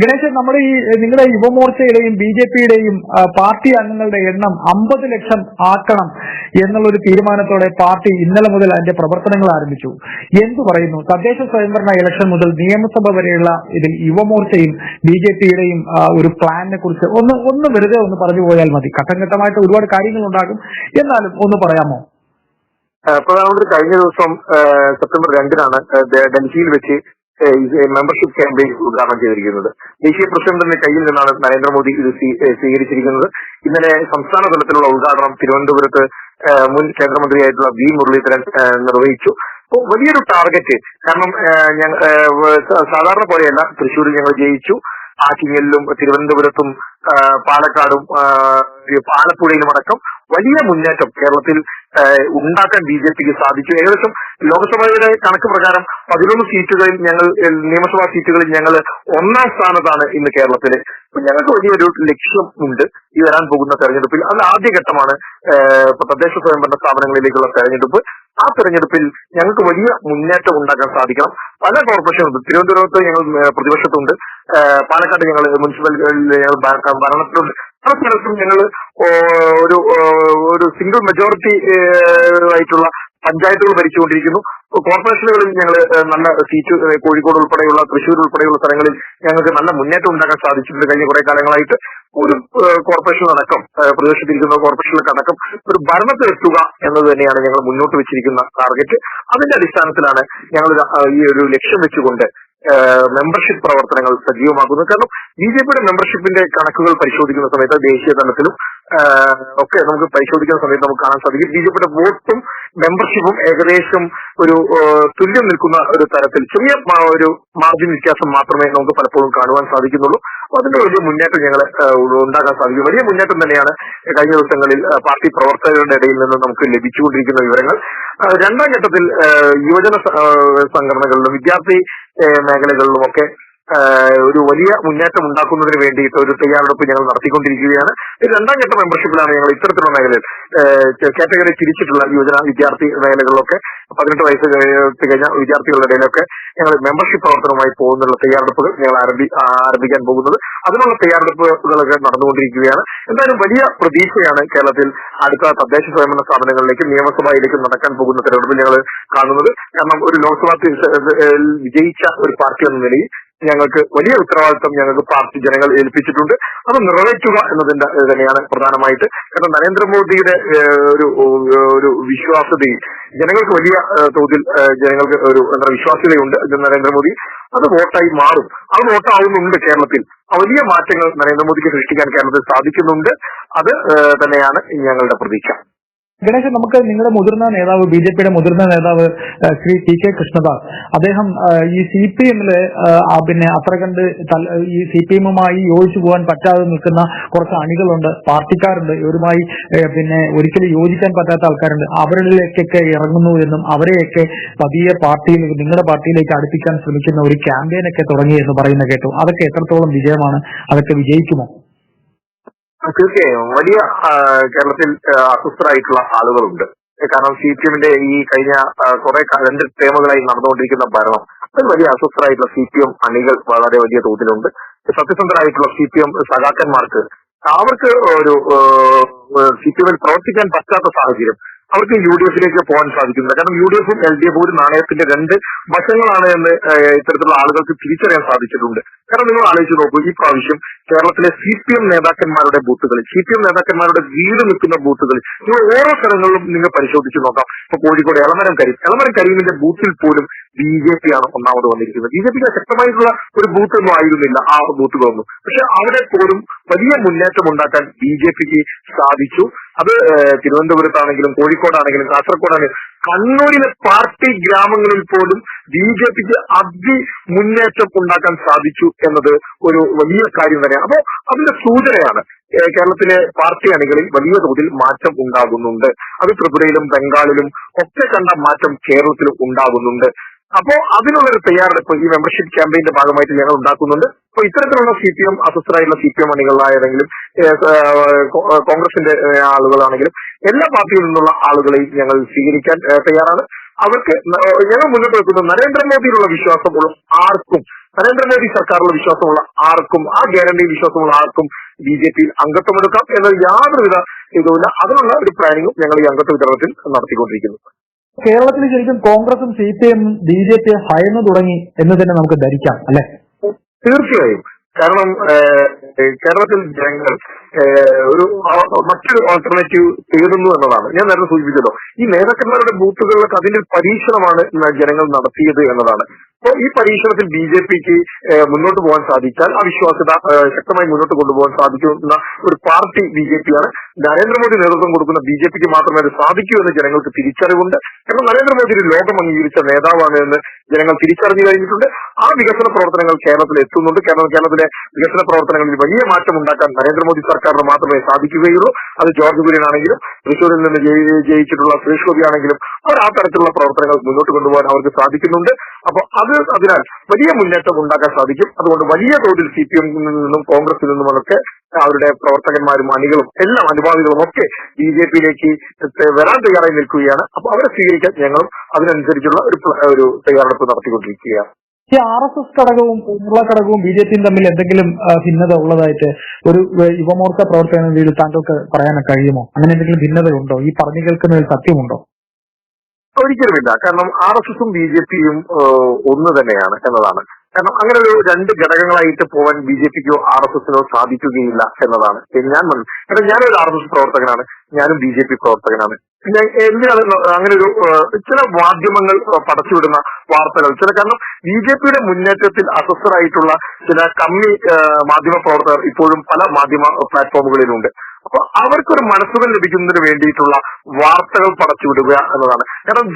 ഗണേശൻ നമ്മുടെ ഈ നിങ്ങളുടെ യുവമോർച്ചയുടെയും ബി ജെ പിയുടെയും പാർട്ടി അംഗങ്ങളുടെ എണ്ണം അമ്പത് ലക്ഷം ആക്കണം എന്നുള്ള ഒരു തീരുമാനത്തോടെ പാർട്ടി ഇന്നലെ മുതൽ അതിന്റെ പ്രവർത്തനങ്ങൾ ആരംഭിച്ചു. എന്തു പറയുന്നു? തദ്ദേശ സ്വയംഭരണ ഇലക്ഷൻ മുതൽ നിയമസഭ വരെയുള്ള ഇതിൽ യുവമോർച്ചയും ബി ജെ പിയുടെയും ഒരു പ്ലാനിനെ കുറിച്ച് ഒന്ന് ഒന്ന് വെറുതെ ഒന്ന് പറഞ്ഞു പോയാൽ മതി. ഘട്ടം ഘട്ടമായിട്ട് ഒരുപാട് കാര്യങ്ങൾ ഉണ്ടാകും എന്നാലും ഒന്ന് പറയാമോ? പ്രധാനമന്ത്രി കഴിഞ്ഞ ദിവസം സെപ്റ്റംബർ രണ്ടിനാണ് ഡൽഹിയിൽ വെച്ച് മെമ്പർഷിപ്പ് ക്യാമ്പയിൻ ഉദ്ഘാടനം ചെയ്തിരിക്കുന്നത്. ദേശീയ പ്രസിഡന്റിന്റെ കയ്യിൽ നിന്നാണ് നരേന്ദ്രമോദി ഇത് സ്വീകരിച്ചിരിക്കുന്നത്. ഇന്നലെ സംസ്ഥാന തലത്തിലുള്ള ഉദ്ഘാടനം തിരുവനന്തപുരത്ത് മുൻ കേന്ദ്രമന്ത്രിയായിട്ടുള്ള വി മുരളീധരൻ നിർവഹിച്ചു. വലിയൊരു ടാർഗറ്റ് കാരണം സാധാരണ പോലെയല്ല തൃശ്ശൂരിൽ ഞങ്ങൾ ജയിച്ചു. ആറ്റിങ്ങലിലും തിരുവനന്തപുരത്തും പാലക്കാടും ആലപ്പുഴയിലും അടക്കം വലിയ മുന്നേറ്റം കേരളത്തിൽ ഉണ്ടാക്കാൻ ബി ജെ പിക്ക് സാധിച്ചു. ഏകദേശം ലോക്സഭയുടെ കണക്ക് പ്രകാരം പതിനൊന്ന് സീറ്റുകളിൽ ഞങ്ങൾ നിയമസഭാ സീറ്റുകളിൽ ഞങ്ങൾ ഒന്നാം സ്ഥാനത്താണ് ഇന്ന് കേരളത്തിൽ. ഞങ്ങൾക്ക് വലിയൊരു ലക്ഷ്യം ഉണ്ട് ഈ വരാൻ പോകുന്ന തെരഞ്ഞെടുപ്പിൽ. അത് ആദ്യഘട്ടമാണ് തദ്ദേശ സ്വയംഭരണ സ്ഥാപനങ്ങളിലേക്കുള്ള തെരഞ്ഞെടുപ്പ്. ആ തെരഞ്ഞെടുപ്പിൽ ഞങ്ങൾക്ക് വലിയ മുന്നേറ്റം ഉണ്ടാക്കാൻ സാധിക്കണം. പല കോർപ്പറേഷനുണ്ട് തിരുവനന്തപുരത്ത് ഞങ്ങൾ പ്രതിപക്ഷത്തുണ്ട്. പാലക്കാട് ഞങ്ങൾ മുനിസിപ്പൽ ഞങ്ങൾ ഭരണത്തിലുണ്ട്. പല സ്ഥലത്തും ഞങ്ങൾ ഒരു ഒരു സിംഗിൾ മെജോറിറ്റി ആയിട്ടുള്ള പഞ്ചായത്തുകൾ ഭരിച്ചുകൊണ്ടിരിക്കുന്നു. കോർപ്പറേഷനുകളിൽ ഞങ്ങൾ നല്ല സീറ്റ് കോഴിക്കോട് ഉൾപ്പെടെയുള്ള തൃശ്ശൂർ ഉൾപ്പെടെയുള്ള സ്ഥലങ്ങളിൽ ഞങ്ങൾക്ക് നല്ല മുന്നേറ്റം ഉണ്ടാക്കാൻ സാധിച്ചിട്ടുണ്ട് കഴിഞ്ഞ കുറെ കാലങ്ങളായിട്ട്. ഒരു കോർപ്പറേഷൻ അടക്കം പ്രദേശത്തിരിക്കുന്ന കോർപ്പറേഷനിലൊക്കെ അടക്കം ഒരു ഭരണത്തിലെത്തുക എന്നത് തന്നെയാണ് ഞങ്ങൾ മുന്നോട്ട് വെച്ചിരിക്കുന്ന ടാർഗറ്റ് അതിന്റെ അടിസ്ഥാനത്തിലാണ് ഞങ്ങൾ ഈ ഒരു ലക്ഷ്യം വെച്ചുകൊണ്ട് മെമ്പർഷിപ്പ് പ്രവർത്തനങ്ങൾ സജീവമാക്കുന്നത്. കാരണം ബി ജെ പിയുടെ മെമ്പർഷിപ്പിന്റെ കണക്കുകൾ പരിശോധിക്കുന്ന സമയത്ത് ദേശീയ തലത്തിലും ഒക്കെ നമുക്ക് പരിശോധിക്കുന്ന സമയത്ത് നമുക്ക് കാണാൻ സാധിക്കും. ബി ജെ പിയുടെ വോട്ടും മെമ്പർഷിപ്പും ഏകദേശം ഒരു തുല്യം നിൽക്കുന്ന ഒരു തരത്തിൽ ചെറിയ ഒരു മാർജിൻ വ്യത്യാസം മാത്രമേ നമുക്ക് പലപ്പോഴും കാണുവാൻ സാധിക്കുന്നുള്ളൂ. അതിന്റെ വലിയ മുന്നേറ്റം ഞങ്ങൾ ഉണ്ടാക്കാൻ സാധിക്കും. വലിയ മുന്നേറ്റം തന്നെയാണ് കഴിഞ്ഞ ദിവസങ്ങളിൽ പാർട്ടി പ്രവർത്തകരുടെ ഇടയിൽ നിന്ന് നമുക്ക് ലഭിച്ചുകൊണ്ടിരിക്കുന്ന വിവരങ്ങൾ. രണ്ടാം ഘട്ടത്തിൽ യുവജന സംഘടനകളിലും വിദ്യാർത്ഥി മേഖലകളിലുമൊക്കെ ഒരു വലിയ മുന്നേറ്റം ഉണ്ടാക്കുന്നതിന് വേണ്ടിയിട്ട് ഒരു തയ്യാറെടുപ്പ് ഞങ്ങൾ നടത്തിക്കൊണ്ടിരിക്കുകയാണ്. രണ്ടാം ഘട്ട മെമ്പർഷിപ്പിലാണ് ഞങ്ങൾ ഇത്തരത്തിലുള്ള മേഖലയിൽ കാറ്റഗറി തിരിച്ചിട്ടുള്ള യുവജന വിദ്യാർത്ഥി മേഖലകളിലൊക്കെ പതിനെട്ട് വയസ്സ് കഴിഞ്ഞ വിദ്യാർത്ഥികളുടെ ഇടയിലൊക്കെ ഞങ്ങൾ മെമ്പർഷിപ്പ് പ്രവർത്തനവുമായി പോകുന്നുള്ള തയ്യാറെടുപ്പുകൾ ഞങ്ങൾ ആരംഭി ആരംഭിക്കാൻ പോകുന്നത്. അതിനുള്ള തയ്യാറെടുപ്പുകളൊക്കെ നടന്നുകൊണ്ടിരിക്കുകയാണ്. എന്തായാലും വലിയ പ്രതീക്ഷയാണ് കേരളത്തിൽ അടുത്ത തദ്ദേശ സ്വയംഭരണ സ്ഥാപനങ്ങളിലേക്കും നിയമസഭയിലേക്കും നടക്കാൻ പോകുന്ന തെരഞ്ഞെടുപ്പിൽ ഞങ്ങൾ കാണുന്നത്. കാരണം ഒരു ലോക്സഭാ വിജയിച്ച ഒരു പാർട്ടി എന്ന നിലയിൽ ഞങ്ങൾക്ക് വലിയ ഉത്തരവാദിത്വം ഞങ്ങൾക്ക് പാർട്ടി ജനങ്ങൾ ഏൽപ്പിച്ചിട്ടുണ്ട്. അത് നിറവേറ്റുക എന്നതിന്റെ തന്നെയാണ് പ്രധാനമായിട്ട്. കാരണം നരേന്ദ്രമോദിയുടെ ഒരു ഒരു വിശ്വാസ്യതയിൽ ജനങ്ങൾക്ക് വലിയ തോതിൽ ജനങ്ങൾക്ക് ഒരു എന്താ വിശ്വാസ്യതയുണ്ട് നരേന്ദ്രമോദി. അത് വോട്ടായി മാറും. അത് വോട്ടാവുന്നുണ്ട് കേരളത്തിൽ. വലിയ മാറ്റങ്ങൾ നരേന്ദ്രമോദിക്ക് സൃഷ്ടിക്കാൻ കേരളത്തിൽ സാധിക്കുന്നുണ്ട്. അത് തന്നെയാണ് ഞങ്ങളുടെ പ്രതീക്ഷ. ഗണേശൻ നമുക്ക് നിങ്ങളുടെ മുതിർന്ന നേതാവ് ബി ജെ പിയുടെ മുതിർന്ന നേതാവ് ശ്രീ ടി കെ കൃഷ്ണദാസ് അദ്ദേഹം ഈ സി പി എമ്മിൽ പിന്നെ അത്ര കണ്ട് ഈ സി പി എമ്മുമായി യോജിച്ചു പോകാൻ പറ്റാതെ നിൽക്കുന്ന കുറച്ച് അണികളുണ്ട് പാർട്ടിക്കാരുണ്ട് ഇവരുമായി പിന്നെ ഒരിക്കലും യോജിക്കാൻ പറ്റാത്ത ആൾക്കാരുണ്ട്. അവരിലേക്കൊക്കെ ഇറങ്ങുന്നു എന്നും അവരെയൊക്കെ പതിയെ പാർട്ടിയിൽ നിങ്ങളുടെ പാർട്ടിയിലേക്ക് അടുപ്പിക്കാൻ ശ്രമിക്കുന്ന ഒരു ക്യാമ്പയിനൊക്കെ തുടങ്ങി എന്ന് പറയുന്ന കേട്ടു. അതൊക്കെ എത്രത്തോളം വിജയമാണ് അതൊക്കെ വിജയിക്കുമോ? തീർച്ചയായും. വലിയ കേരളത്തിൽ അസ്വസ്ഥരായിട്ടുള്ള ആളുകളുണ്ട്. കാരണം സി പി എമ്മിന്റെ ഈ കഴിഞ്ഞ കുറെ രണ്ട് ടേമുകളായി നടന്നുകൊണ്ടിരിക്കുന്ന ഭരണം അത് വലിയ അസ്വസ്ഥരായിട്ടുള്ള സി പി എം അണികൾ വളരെ വലിയ തോതിലുണ്ട്. സത്യസന്ധരായിട്ടുള്ള സി പി എം സഖാക്കന്മാർക്ക് അവർക്ക് ഒരു സി പി എമ്മിൽ പ്രവർത്തിക്കാൻ പറ്റാത്ത സാഹചര്യം അവർക്ക് യു ഡി എഫിലേക്ക് പോകാൻ സാധിക്കുന്നില്ല. കാരണം യു ഡി എഫും എൽ ഡി എഫും ഒരു നാണയത്തിന്റെ രണ്ട് വശങ്ങളാണ് എന്ന് ഇത്തരത്തിലുള്ള ആളുകൾക്ക് തിരിച്ചറിയാൻ സാധിച്ചിട്ടുണ്ട്. കാരണം നിങ്ങൾ ആലോചിച്ച് നോക്കൂ ഈ പ്രാവശ്യം കേരളത്തിലെ സി പി എം നേതാക്കന്മാരുടെ ബൂത്തുകളിൽ സി പി എം നേതാക്കന്മാരുടെ വീട് നിൽക്കുന്ന ബൂത്തുകളിൽ നിങ്ങൾ ഓരോ സ്ഥലങ്ങളിലും നിങ്ങൾ പരിശോധിച്ച് നോക്കാം. ഇപ്പൊ കോഴിക്കോട് എളമരം കരീം എളമരം കരീമിന്റെ ബൂത്തിൽ പോലും ബി ജെ പി ആണ് ഒന്നാമത് വന്നിരിക്കുന്നത്. ബി ജെ പിക്ക് ശക്തമായിട്ടുള്ള ഒരു ബൂത്ത് ഒന്നും ആയിരുന്നില്ല ആ ബൂത്തുകളൊന്നും. പക്ഷെ അവിടെ പോലും വലിയ മുന്നേറ്റം ഉണ്ടാക്കാൻ ബി ജെ പിക്ക് സാധിച്ചു. അത് തിരുവനന്തപുരത്താണെങ്കിലും കോഴിക്കോടാണെങ്കിലും കാസർഗോഡാണെങ്കിലും കണ്ണൂരിലെ പാർട്ടി ഗ്രാമങ്ങളിൽ പോലും ബി ജെ പിക്ക് അതി മുന്നേറ്റം ഉണ്ടാക്കാൻ സാധിച്ചു എന്നത് ഒരു വലിയ കാര്യം തന്നെയാണ്. അപ്പോ അതിന്റെ സൂചനയാണ് കേരളത്തിലെ പാർട്ടി അണികളിൽ വലിയ തോതിൽ മാറ്റം ഉണ്ടാകുന്നുണ്ട്. അത് ത്രിപുരയിലും ബംഗാളിലും ഒക്കെ കണ്ട മാറ്റം കേരളത്തിലും ഉണ്ടാകുന്നുണ്ട്. അപ്പോ അതിനുള്ളൊരു തയ്യാറെടുപ്പ് ഈ മെമ്പർഷിപ്പ് ക്യാമ്പയിന്റെ ഭാഗമായിട്ട് ഞങ്ങൾ ഉണ്ടാക്കുന്നുണ്ട്. അപ്പൊ ഇത്തരത്തിലുള്ള സി പി എം അസ്വസ്ഥരായിട്ടുള്ള സി പി എം അണികളായതെങ്കിലും കോൺഗ്രസിന്റെ ആളുകളാണെങ്കിലും എല്ലാ പാർട്ടിയിൽ നിന്നുള്ള ആളുകളെയും ഞങ്ങൾ സ്വീകരിക്കാൻ തയ്യാറാണ്. അവർക്ക് ഞങ്ങൾ മുന്നോട്ട് വെക്കുന്നത് നരേന്ദ്രമോദിയിലുള്ള വിശ്വാസമുള്ള ആർക്കും നരേന്ദ്രമോദി സർക്കാരിലുള്ള വിശ്വാസമുള്ള ആർക്കും ആ ഗ്യാരണ്ടിയിൽ വിശ്വാസമുള്ള ആർക്കും ബി ജെ പിയിൽ അംഗത്വമെടുക്കാം എന്നത് യാതൊരുവിധ ഇതുമില്ല. അതിനുള്ള ഒരു പ്ലാനിങ്ങും ഞങ്ങൾ ഈ അംഗത്വ വിതരണത്തിൽ നടത്തിക്കൊണ്ടിരിക്കുന്നു. കേരളത്തിൽ ശരിക്കും കോൺഗ്രസും സി പി എമ്മും ബി ജെ പി ഭയന്നു തുടങ്ങി എന്ന് തന്നെ നമുക്ക് ധരിക്കാം അല്ലെ? തീർച്ചയായും. കാരണം കേരളത്തിൽ ജനങ്ങൾ ഒരു മറ്റൊരു ഓൾട്ടർനേറ്റീവ് തേടുന്നു എന്നതാണ്. ഞാൻ നേരത്തെ സൂചിപ്പിച്ചല്ലോ. ഈ നേതാക്കന്മാരുടെ ബൂത്തുകളിലൊക്കെ അതിന്റെ പരീക്ഷണമാണ് ജനങ്ങൾ നടത്തിയത് എന്നതാണ്. അപ്പോൾ ഈ പരീക്ഷണത്തിൽ ബി ജെ പിക്ക് മുന്നോട്ട് പോകാൻ സാധിച്ചാൽ ആ വിശ്വാസ്യത ശക്തമായി മുന്നോട്ട് കൊണ്ടുപോകാൻ സാധിക്കുന്ന ഒരു പാർട്ടി ബി ജെ പിയാണ് നരേന്ദ്രമോദി നേതൃത്വം കൊടുക്കുന്ന ബി ജെ പിക്ക് മാത്രമേ അത് സാധിക്കൂ എന്ന് ജനങ്ങൾക്ക് തിരിച്ചറിവുണ്ട്. കാരണം നരേന്ദ്രമോദി ഒരു ലോകം അംഗീകരിച്ച നേതാവാണ് എന്ന് ജനങ്ങൾ തിരിച്ചറിഞ്ഞു കഴിഞ്ഞിട്ടുണ്ട്. ആ വികസന പ്രവർത്തനങ്ങൾ കേരളത്തിൽ എത്തുന്നുണ്ട്. കാരണം കേരളത്തിലെ വികസന പ്രവർത്തനങ്ങളിൽ വലിയ മാറ്റം ഉണ്ടാക്കാൻ നരേന്ദ്രമോദി സർക്കാരിന് മാത്രമേ സാധിക്കുകയുള്ളൂ. അത് ജോർജ് കുര്യൻ ആണെങ്കിലും തൃശ്ശൂരിൽ നിന്ന് ജയിച്ചിട്ടുള്ള സുരേഷ് ഗോപി ആണെങ്കിലും അവർ ആ തരത്തിലുള്ള പ്രവർത്തനങ്ങൾ മുന്നോട്ട് കൊണ്ടുപോകാൻ അവർക്ക് സാധിക്കുന്നുണ്ട്. അപ്പൊ അത് അതിനാൽ വലിയ മുന്നേറ്റം ഉണ്ടാക്കാൻ സാധിക്കും. അതുകൊണ്ട് വലിയ തോതിൽ സി പി എമ്മിൽ നിന്നും കോൺഗ്രസിൽ നിന്നുമൊക്കെ അവരുടെ പ്രവർത്തകന്മാരും അണികളും എല്ലാം അനുഭാവികളും ഒക്കെ ബി ജെ പിയിലേക്ക് വരാൻ തയ്യാറായി നിൽക്കുകയാണ്. അപ്പൊ അവരെ സ്വീകരിക്കാൻ ഞങ്ങളും അതിനനുസരിച്ചുള്ള ഒരു ഒരു തയ്യാറെടുപ്പ് നടത്തിക്കൊണ്ടിരിക്കുകയാണ്. ഈ ആർ എസ് എസ് ഘടകവും കേരള ഘടകവും ബി ജെ പിയും തമ്മിൽ എന്തെങ്കിലും ഭിന്നത ഉള്ളതായിട്ട് ഒരു യുവമോർച്ച പ്രവർത്തകൻ എന്ന രീതിയിൽ താങ്കൾക്ക് പറയാൻ കഴിയുമോ? അങ്ങനെ എന്തെങ്കിലും ഭിന്നതയുണ്ടോ? ഈ പറഞ്ഞു കേൾക്കുന്നതിൽ സത്യമുണ്ടോ? ഒരിക്കലുമില്ല. കാരണം ആർ എസ് എസും ബി ജെ പിയും ഒന്ന് തന്നെയാണ് എന്നതാണ്. കാരണം അങ്ങനെ ഒരു രണ്ട് ഘടകങ്ങളായിട്ട് പോകാൻ ബി ജെ പിക്കോ ആർ എസ് എസിനോ സാധിക്കുകയില്ല എന്നതാണ്. ഞാൻ കാരണം ഞാനൊരു ആർ എസ് എസ് പ്രവർത്തകനാണ്. ഞാനും ബി ജെ പി പ്രവർത്തകനാണ്. എന്തിനാണ് അങ്ങനെ ഒരു ചില മാധ്യമങ്ങൾ പടച്ചുവിടുന്ന വാർത്തകൾ. ചില കാരണം ബി ജെ പിയുടെ മുന്നേറ്റത്തിൽ അസ്വസ്ഥരായിട്ടുള്ള ചില കമ്മി മാധ്യമ പ്രവർത്തകർ ഇപ്പോഴും പല മാധ്യമ പ്ലാറ്റ്ഫോമുകളിലുണ്ട്. അപ്പൊ അവർക്കൊരു മനസ്സുകൾ ലഭിക്കുന്നതിന് വേണ്ടിയിട്ടുള്ള വാർത്തകൾ പടച്ചു പടച്ചുവിടുക എന്നതാണ്. കാരണം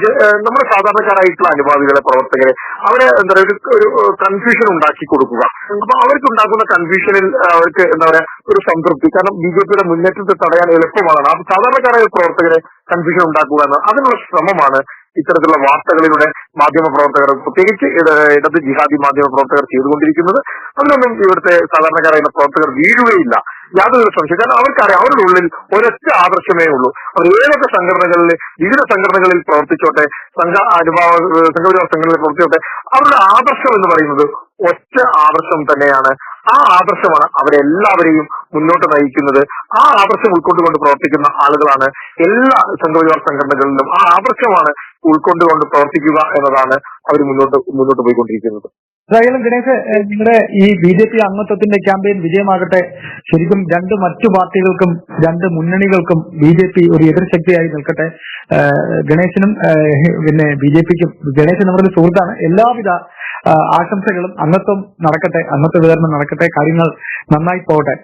നമ്മുടെ സാധാരണക്കാരായിട്ടുള്ള അനുഭാവികളെ പ്രവർത്തകരെ അവരെ എന്താ പറയുക ഒരു കൺഫ്യൂഷൻ ഉണ്ടാക്കി കൊടുക്കുക. അപ്പൊ അവർക്ക് ഉണ്ടാക്കുന്ന കൺഫ്യൂഷനിൽ അവർക്ക് എന്താ പറയാ ഒരു സംതൃപ്തി. കാരണം ബി ജെ പിയുടെ മുന്നേറ്റത്തെ തടയാൻ എളുപ്പമാണ്. അപ്പൊ സാധാരണക്കാരായ പ്രവർത്തകരെ കൺഫ്യൂഷൻ ഉണ്ടാക്കുക എന്ന അതിനുള്ള ശ്രമമാണ് ഇത്തരത്തിലുള്ള വാർത്തകളിലൂടെ മാധ്യമ പ്രവർത്തകർ പ്രത്യേകിച്ച് ഇട- ഇടത് ജിഹാദി മാധ്യമ പ്രവർത്തകർ ചെയ്തുകൊണ്ടിരിക്കുന്നത്. അതിലൊന്നും ഇവിടുത്തെ സാധാരണക്കാരായ പ്രവർത്തകർ വീഴുകയില്ല. യാതൊരു സംശയം കാരണം അവർക്കറിയാം അവരുടെ ഉള്ളിൽ ഒരൊറ്റ ആദർശമേ ഉള്ളൂ. അവർ ഏതൊക്കെ സംഘടനകളിൽ വിവിധ സംഘടനകളിൽ പ്രവർത്തിച്ചോട്ടെ സംഘ അനുഭാവ സംഘപരിവാർ സംഘടനകളിൽ പ്രവർത്തിച്ചോട്ടെ അവരുടെ ആദർശം എന്ന് പറയുന്നത് ഒറ്റ ആദർശം തന്നെയാണ്. ആ ആദർശമാണ് അവരെല്ലാവരെയും മുന്നോട്ട് നയിക്കുന്നത്. ആ ആദർശം ഉൾക്കൊണ്ടുകൊണ്ട് പ്രവർത്തിക്കുന്ന ആളുകളാണ് എല്ലാ സംഘപരിവാർ സംഘടനകളിലും ആ ആദർശമാണ് ഉൾക്കൊണ്ടുകൊണ്ട് പ്രവർത്തിക്കുക എന്നതാണ് അവർ മുന്നോട്ട് മുന്നോട്ട് പോയിക്കൊണ്ടിരിക്കുന്നത്. ഏതായാലും ഗണേഷ് നിങ്ങളുടെ ഈ ബി ജെ പി അംഗത്വത്തിന്റെ ക്യാമ്പയിൻ വിജയമാകട്ടെ. ശരിക്കും രണ്ട് മറ്റു പാർട്ടികൾക്കും രണ്ട് മുന്നണികൾക്കും ബി ജെ പി ഒരു എതിർശക്തിയായി നിൽക്കട്ടെ. ഗണേശനും പിന്നെ ബി ജെ പിക്കും ഗണേശൻ നമ്മുടെ ഒരു സുഹൃത്താണ്. എല്ലാവിധ ആശംസകളും അംഗത്വം നടക്കട്ടെ അംഗത്വ വിതരണം നടക്കട്ടെ കാര്യങ്ങൾ നന്നായി പോകട്ടെ.